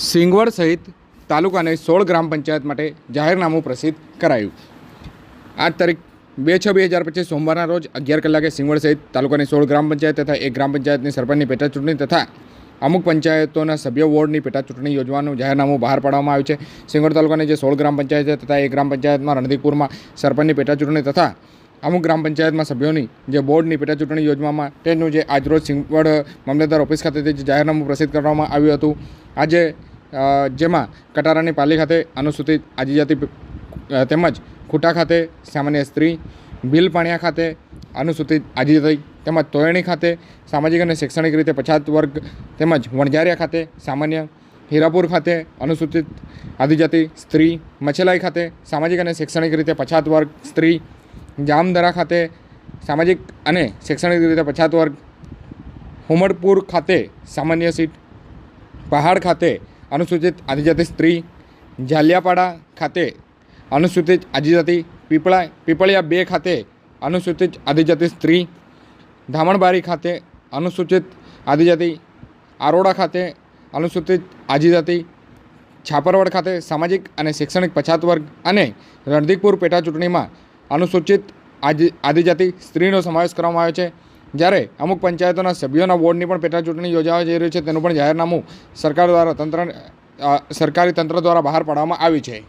સિંગવડ સહિત તાલુકાને સોળ ગ્રામ પંચાયત માટે જાહેરનામું પ્રસિદ્ધ કરાયું. આજ તારીખ બે છ બે હજાર પચીસ સોમવારના રોજ અગિયાર કલાકે સિંગવડ સહિત તાલુકાની સોળ ગ્રામ પંચાયત તથા એક ગ્રામ પંચાયતની સરપંચની પેટાચૂંટણી તથા અમુક પંચાયતોના સભ્ય વોર્ડની પેટાચૂંટણી યોજવાનું જાહેરનામું બહાર પાડવામાં આવ્યું છે. સિંગવડ તાલુકાની જે સોળ ગ્રામ પંચાયત છે તથા એક ગ્રામ પંચાયતમાં રણધીકપુરમાં સરપંચની પેટા ચૂંટણી તથા અમુક ગ્રામ પંચાયતમાં સભ્યોની જે બોર્ડની પેટાચૂંટણી યોજવા માટેનું જે આજરોજ સિંગવડ મામલતદાર ઓફિસ ખાતેથી જે જાહેરનામું પ્રસિદ્ધ કરવામાં આવ્યું હતું. આજે જેમાં કટારાની પાલી ખાતે અનુસૂચિત આદિજાતિ તેમજ ખૂટા ખાતે સામાન્ય સ્ત્રી, બિલ પાણિયા ખાતે અનુસૂચિત આદિજાતિ તેમજ તોયણી ખાતે સામાજિક અને શૈક્ષણિક રીતે પછાત વર્ગ તેમજ વણઝારિયા ખાતે સામાન્ય, હીરાપુર ખાતે અનુસૂચિત આદિજાતિ સ્ત્રી, મછેલાઈ ખાતે સામાજિક અને શૈક્ષણિક રીતે પછાત વર્ગ સ્ત્રી, જામદરા ખાતે સામાજિક અને શૈક્ષણિક રીતે પછાત વર્ગ, હુમડપુર ખાતે સામાન્ય સીટ, પહાડ ખાતે અનુસૂચિત આદિજાતિ સ્ત્રી જાલિયાપાડા ખાતે અનુસૂચિત આદિજાતિ પીપળા પીપળિયા બે ખાતે અનુસૂચિત આદિજાતિ સ્ત્રી ધામણબારી ખાતે અનુસૂચિત આદિજાતિ આરોડા ખાતે અનુસૂચિત આદિજાતિ છાપરવડ ખાતે સામાજિક અને શૈક્ષણિક પછાત વર્ગ અને રણધીકપુર પેટા ચૂંટણીમાં અનુસૂચિત આદિ આદિજાતિ સ્ત્રીનો સમાવેશ કરવામાં આવ્યો છે. જ્યારે અમુક પંચાયતોના સભ્યોના વોર્ડની પણ પેટા ચૂંટણી યોજાવા જઈ રહી છે, તેનું પણ જાહેરનામું સરકાર દ્વારા તંત્ર સરકારી તંત્ર દ્વારા બહાર પાડવામાં આવ્યું છે.